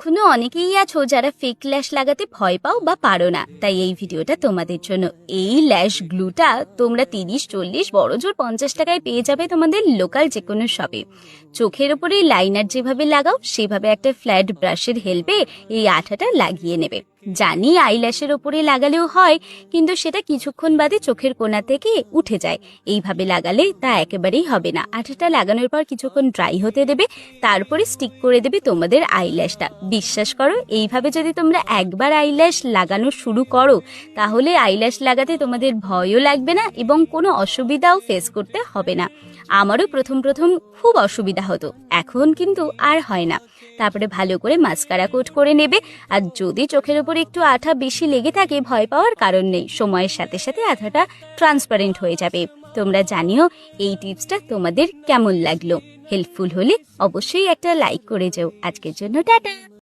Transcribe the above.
এখনও অনেকেই আছো যারা ফেক ল্যাশ লাগাতে ভয় পাও বা পারো না। তাই এই ভিডিওটা তোমাদের জন্য। এই ল্যাশ গ্লুটা তোমরা তিরিশ, চল্লিশ, বড় জোর পঞ্চাশ টাকায় পেয়ে যাবে তোমাদের লোকাল যে কোনো শপে চোখের ওপরে লাইনার যেভাবে লাগাও, সেভাবে একটা ফ্ল্যাট ব্রাশের হেল্পে এই আঠাটা লাগিয়ে নেবে। জানি আইল্যাশের ওপরে লাগালেও হয়, কিন্তু সেটা কিছুক্ষণ বাদে চোখের কোণা থেকে উঠে যায়। এইভাবে লাগালে তা একেবারেই হবে না। আঠাটা লাগানোর পর কিছুক্ষণ ড্রাই হতে দেবে, তারপরে স্টিক করে দেবে তোমাদের আইল্যাশটা। বিশ্বাস করো, এইভাবে যদি তোমরা একবার আইল্যাশ লাগানো শুরু করো, তাহলে আইল্যাশ লাগাতে তোমাদের ভয়ও লাগবে না এবং কোনো অসুবিধাও ফেস করতে হবে না। আমারও প্রথম প্রথম খুব অসুবিধা হতো, এখন কিন্তু আর হয় না। তারপরে ভালো করে মাস্কারা কোট করে নেবে, আর যদি চোখের উপর একটু আঠা বেশি লেগে থাকে, ভয় পাওয়ার কারণ নেই। সময়ের সাথে সাথে আঠাটা ট্রান্সপারেন্ট হয়ে যাবে। তোমরা জানিও এই টিপসটা তোমাদের কেমন লাগল। হেল্পফুল হলে অবশ্যই একটা লাইক করে যাও। আজকের জন্য টাটা!